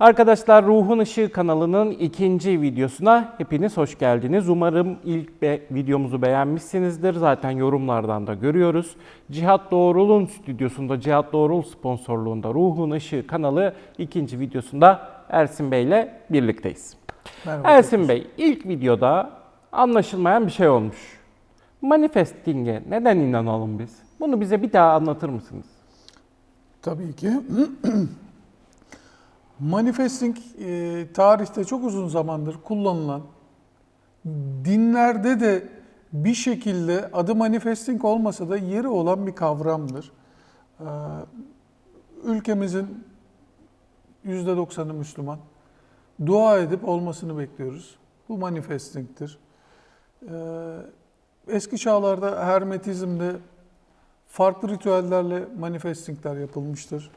Arkadaşlar Ruhun Işığı kanalının ikinci videosuna hepiniz hoş geldiniz. Umarım ilk be- videomuzu beğenmişsinizdir. Zaten yorumlardan da görüyoruz. Cihat Doğrul'un stüdyosunda, Cihat Doğrul sponsorluğunda Ruhun Işığı kanalı ikinci videosunda Ersin Bey ile birlikteyiz. Merhaba. Ersin Bey, ilk videoda anlaşılmayan bir şey olmuş. Manifesting'e neden inanalım biz? Bunu bize bir daha anlatır mısınız? Tabii ki. Manifesting e, tarihte çok uzun zamandır kullanılan, dinlerde de bir şekilde adı manifesting olmasa da yeri olan bir kavramdır. Ee, Ülkemizin %90'ı Müslüman. Dua edip olmasını bekliyoruz. Bu manifesting'tir. Ee, Eski çağlarda Hermetizm'de farklı ritüellerle manifestingler yapılmıştır.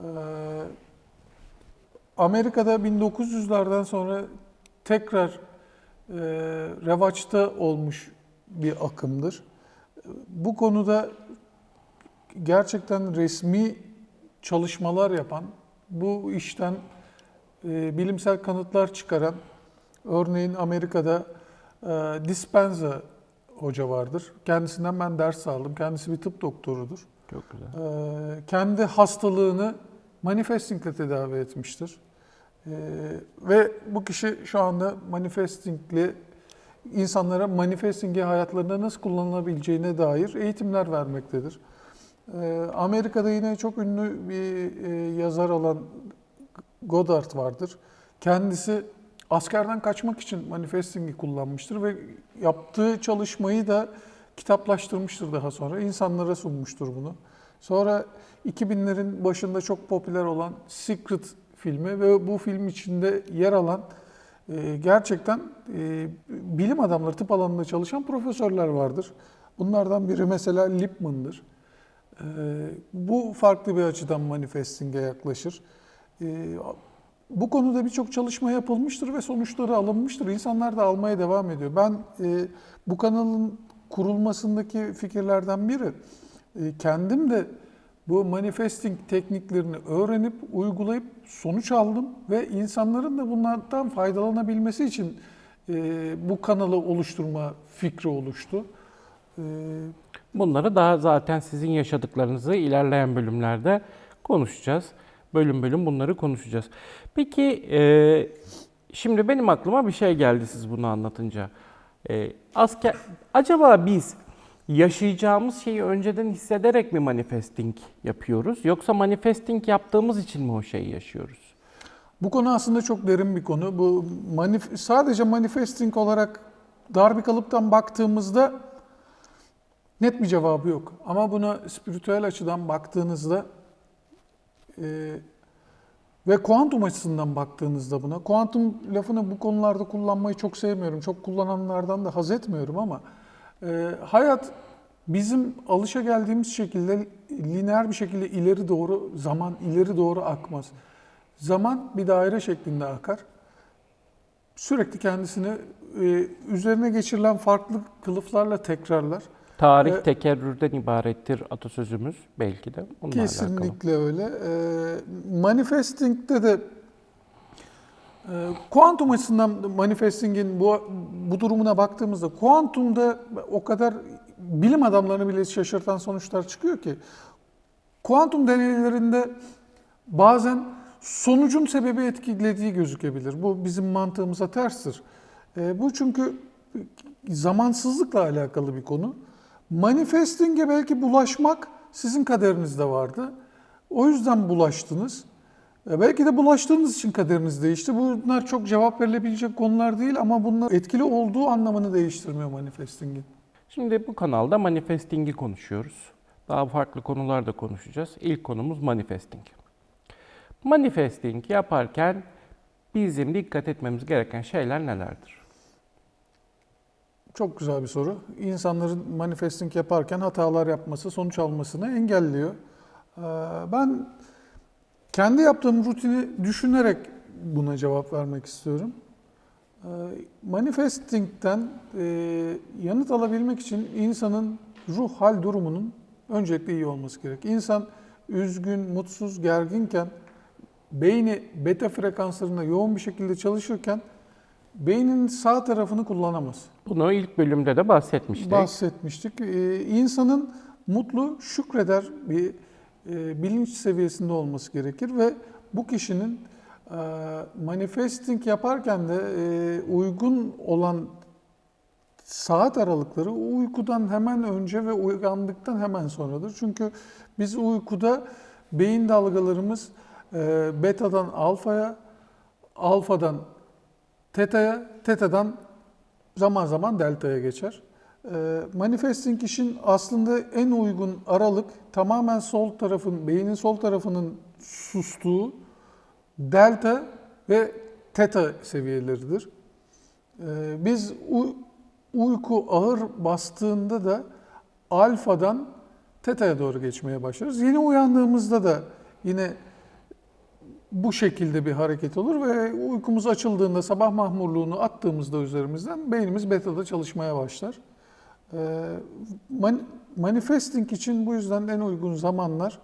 Ee, Amerika'da 1900'lerden sonra tekrar e, revaçta olmuş bir akımdır. Bu konuda gerçekten resmi çalışmalar yapan, bu işten e, bilimsel kanıtlar çıkaran, örneğin Amerika'da e, Dispenza hoca vardır. Kendisinden ben ders aldım. Kendisi bir tıp doktorudur. Çok güzel. Ee, kendi hastalığını manifestingle tedavi etmiştir. Ee, ve bu kişi şu anda manifestingle insanlara manifestingi hayatlarında nasıl kullanılabileceğine dair eğitimler vermektedir. Ee, Amerika'da yine çok ünlü bir e, yazar olan Goddard vardır. Kendisi askerden kaçmak için manifestingi kullanmıştır ve yaptığı çalışmayı da kitaplaştırmıştır daha sonra. İnsanlara sunmuştur bunu. Sonra 2000'lerin başında çok popüler olan Secret filmi ve bu film içinde yer alan e, gerçekten e, bilim adamları, tıp alanında çalışan profesörler vardır. Bunlardan biri mesela Lipman'dır. E, bu farklı bir açıdan manifesting'e yaklaşır. E, bu konuda birçok çalışma yapılmıştır ve sonuçları alınmıştır. İnsanlar da almaya devam ediyor. Ben e, bu kanalın kurulmasındaki fikirlerden biri kendim de bu manifesting tekniklerini öğrenip uygulayıp sonuç aldım ve insanların da bunlardan faydalanabilmesi için e, bu kanalı oluşturma fikri oluştu. E, Bunları daha zaten sizin yaşadıklarınızı ilerleyen bölümlerde konuşacağız. Bölüm bölüm bunları konuşacağız. Peki e, şimdi benim aklıma bir şey geldi siz bunu anlatınca. E, asker, acaba biz yaşayacağımız şeyi önceden hissederek mi manifesting yapıyoruz? Yoksa manifesting yaptığımız için mi o şeyi yaşıyoruz? Bu konu aslında çok derin bir konu. Bu manif sadece manifesting olarak dar bir kalıptan baktığımızda net bir cevabı yok. Ama buna spiritüel açıdan baktığınızda e, ve kuantum açısından baktığınızda buna, kuantum lafını bu konularda kullanmayı çok sevmiyorum. Çok kullananlardan da haz etmiyorum ama e, hayat bizim alışa geldiğimiz şekilde lineer bir şekilde ileri doğru, zaman ileri doğru akmaz. Zaman bir daire şeklinde akar. Sürekli kendisini e, üzerine geçirilen farklı kılıflarla tekrarlar. Tarih E, tekerrürden ibarettir atasözümüz belki de bununla alakalı. Kesinlikle öyle. Ee, manifesting'de de e, kuantum açısından manifesting'in bu, bu durumuna baktığımızda kuantumda o kadar bilim adamlarını bile şaşırtan sonuçlar çıkıyor ki kuantum deneylerinde bazen sonucun sebebi etkilediği gözükebilir. Bu bizim mantığımıza terstir. E, bu çünkü zamansızlıkla alakalı bir konu. Manifesting'e belki bulaşmak sizin kaderinizde vardı. O yüzden bulaştınız. E, Belki de bulaştığınız için kaderiniz değişti. Bunlar çok cevap verilebilecek konular değil ama bunlar etkili olduğu anlamını değiştirmiyor manifesting'in. Şimdi bu kanalda manifesting'i konuşuyoruz. Daha farklı konular da konuşacağız. İlk konumuz manifesting. Manifesting yaparken bizim dikkat etmemiz gereken şeyler nelerdir? Çok güzel bir soru. İnsanların manifesting yaparken hatalar yapması, sonuç almasını engelliyor. Ee, Ben kendi yaptığım rutini düşünerek buna cevap vermek istiyorum. Ee, Manifesting'den e, yanıt alabilmek için insanın ruh hal durumunun öncelikle iyi olması gerek. İnsan üzgün, mutsuz, gerginken beyni beta frekanslarında yoğun bir şekilde çalışırken beynin sağ tarafını kullanamaz. Bunu ilk bölümde de bahsetmiştik. Bahsetmiştik. Ee, insanın mutlu, şükreder bir e, bilinç seviyesinde olması gerekir ve bu kişinin e, manifesting yaparken de e, uygun olan saat aralıkları uykudan hemen önce ve uyandıktan hemen sonradır. Çünkü biz uykuda beyin dalgalarımız beta'dan alfaya, alfadan teta'ya, teta'dan zaman zaman delta'ya geçer. E, manifesting işin aslında en uygun aralık tamamen sol tarafın, beynin sol tarafının sustuğu delta ve teta seviyeleridir. E, biz uyku ağır bastığında da alfadan teta'ya doğru geçmeye başlarız. Yeni uyandığımızda da yine bu şekilde bir hareket olur ve uykumuz açıldığında sabah mahmurluğunu attığımızda üzerimizden beynimiz beta'da çalışmaya başlar. Ee, man- manifesting için bu yüzden en uygun zamanlar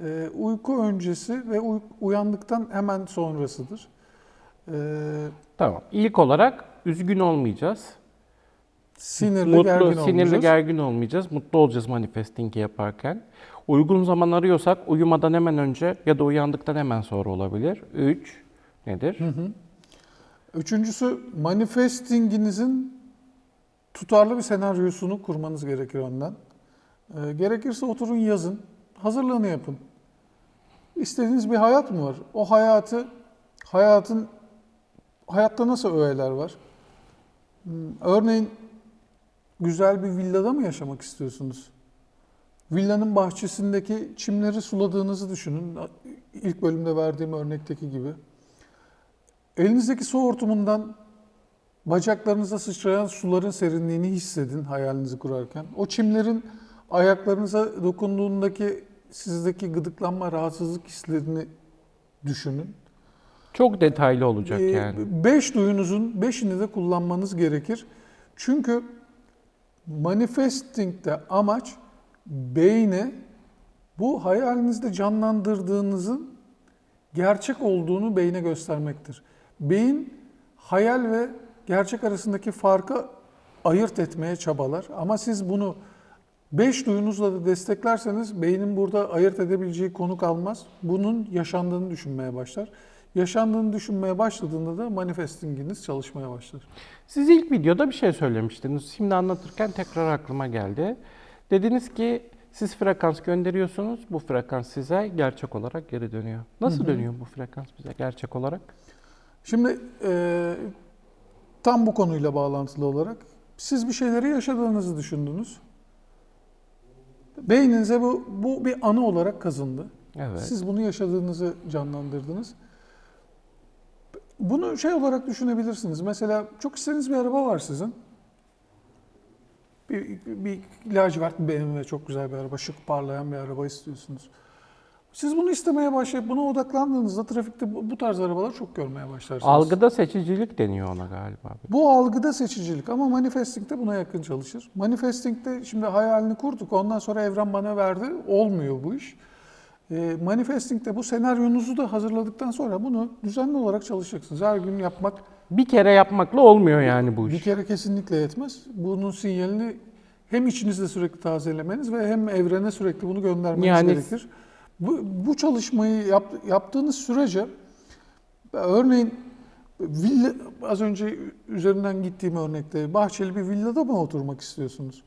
e, uyku öncesi ve uy- uyandıktan hemen sonrasıdır. Ee, Tamam. İlk olarak üzgün olmayacağız. sinirli, Mutlu, gergin sinirli, olmayacağız. gergin olmayacağız. Mutlu olacağız manifesting'i yaparken. Uygun zaman arıyorsak uyumadan hemen önce ya da uyandıktan hemen sonra olabilir. 3 nedir? Üçüncüsü manifestinginizin tutarlı bir senaryosunu kurmanız gerekir önden. Ee, gerekirse oturun yazın, hazırlığını yapın. İstediğiniz bir hayat mı var? O hayatı, hayatın, hayatta nasıl öğeler var? Hmm, Örneğin güzel bir villada mı yaşamak istiyorsunuz? Villanın bahçesindeki çimleri suladığınızı düşünün. İlk bölümde verdiğim örnekteki gibi. Elinizdeki su hortumundan bacaklarınıza sıçrayan suların serinliğini hissedin hayalinizi kurarken. O çimlerin ayaklarınıza dokunduğundaki sizdeki gıdıklanma, rahatsızlık hislerini düşünün. Çok detaylı olacak Ee, yani. Beş duyunuzun beşini de kullanmanız gerekir. Çünkü manifesting'de amaç beyne bu hayalinizde canlandırdığınızın gerçek olduğunu beyne göstermektir. Beyin hayal ve gerçek arasındaki farkı ayırt etmeye çabalar. Ama siz bunu beş duyunuzla da desteklerseniz beynin burada ayırt edebileceği konu kalmaz. Bunun yaşandığını düşünmeye başlar. Yaşandığını düşünmeye başladığında da manifestinginiz çalışmaya başlar. Siz ilk videoda bir şey söylemiştiniz. Şimdi anlatırken tekrar aklıma geldi. Dediniz ki siz frekans gönderiyorsunuz. Bu frekans size gerçek olarak geri dönüyor. Nasıl dönüyor bu frekans bize gerçek olarak? Şimdi e, tam bu konuyla bağlantılı olarak siz bir şeyleri yaşadığınızı düşündünüz. Beyninize bu, bu bir anı olarak kazındı. Evet. Siz bunu yaşadığınızı canlandırdınız. Bunu şey olarak düşünebilirsiniz. Mesela çok istediğiniz bir araba var sizin. Bir, bir lacivert bir BMW çok güzel bir araba, şık parlayan bir araba istiyorsunuz. Siz bunu istemeye başlayıp buna odaklandığınızda trafikte bu bu tarz arabalar çok görmeye başlarsınız. Algıda seçicilik deniyor ona galiba. Bu algıda seçicilik ama manifesting'de buna yakın çalışır. Manifesting'de şimdi hayalini kurduk ondan sonra evren bana verdi. Olmuyor bu iş. E, manifesting'de bu senaryonuzu da hazırladıktan sonra bunu düzenli olarak çalışacaksınız. Her gün yapmak Bir kere yapmakla olmuyor yani bu bir iş. kere kesinlikle yetmez. Bunun sinyalini hem içinizde sürekli tazelemeniz ve hem evrene sürekli bunu göndermeniz Yani- gerekir. Bu, bu çalışmayı yap, yaptığınız sürece örneğin villa az önce üzerinden gittiğim örnekte bahçeli bir villada mı oturmak istiyorsunuz?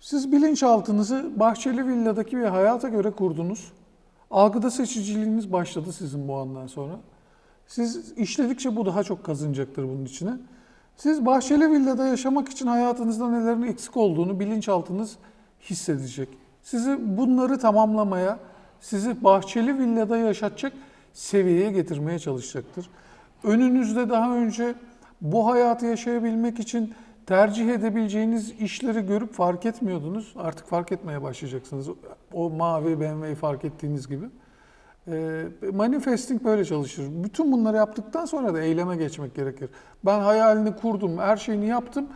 Siz bilinçaltınızı bahçeli villadaki bir hayata göre kurdunuz. Algıda seçiciliğiniz başladı sizin bu andan sonra. Siz işledikçe bu daha çok kazınacaktır bunun içine. Siz bahçeli villada yaşamak için hayatınızda nelerin eksik olduğunu bilinçaltınız hissedecek. Sizi bunları tamamlamaya, sizi bahçeli villada yaşatacak seviyeye getirmeye çalışacaktır. Önünüzde daha önce bu hayatı yaşayabilmek için tercih edebileceğiniz işleri görüp fark etmiyordunuz. Artık fark etmeye başlayacaksınız. O mavi BMW'yi fark ettiğiniz gibi. Ee, manifesting böyle çalışır. Bütün bunları yaptıktan sonra da eyleme geçmek gerekir. Ben hayalini kurdum, her şeyini yaptım,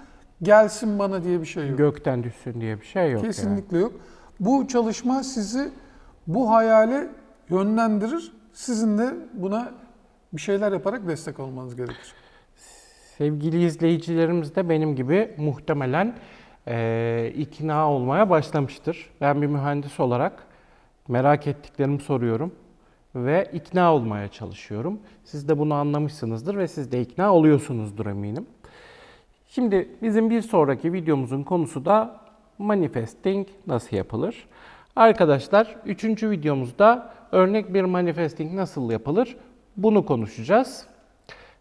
gelsin bana diye bir şey yok. Gökten düşsün diye bir şey yok yani. Kesinlikle yok. Bu çalışma sizi bu hayale yönlendirir Sizin de buna bir şeyler yaparak destek olmanız gerekir. Sevgili izleyicilerimiz de benim gibi muhtemelen eee, ikna olmaya başlamıştır. Ben bir mühendis olarak merak ettiklerimi soruyorum ve ikna olmaya çalışıyorum. Siz de bunu anlamışsınızdır ve siz de ikna oluyorsunuzdur eminim. Şimdi bizim bir sonraki videomuzun konusu da manifesting nasıl yapılır? Arkadaşlar 3. videomuzda örnek bir manifesting nasıl yapılır? Bunu konuşacağız.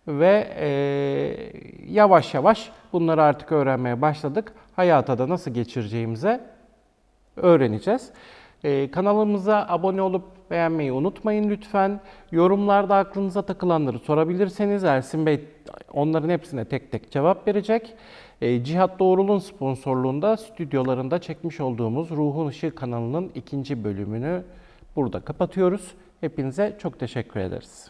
Ve eee, yavaş yavaş bunları artık öğrenmeye başladık. Hayata da nasıl geçireceğimize öğreneceğiz. Ee, kanalımıza abone olup beğenmeyi unutmayın lütfen. Yorumlarda aklınıza takılanları sorabilirseniz Ersin Bey onların hepsine tek tek cevap verecek. Ee, Cihat Doğrul'un sponsorluğunda stüdyolarında çekmiş olduğumuz Ruhun Işığı kanalının ikinci bölümünü burada kapatıyoruz. Hepinize çok teşekkür ederiz.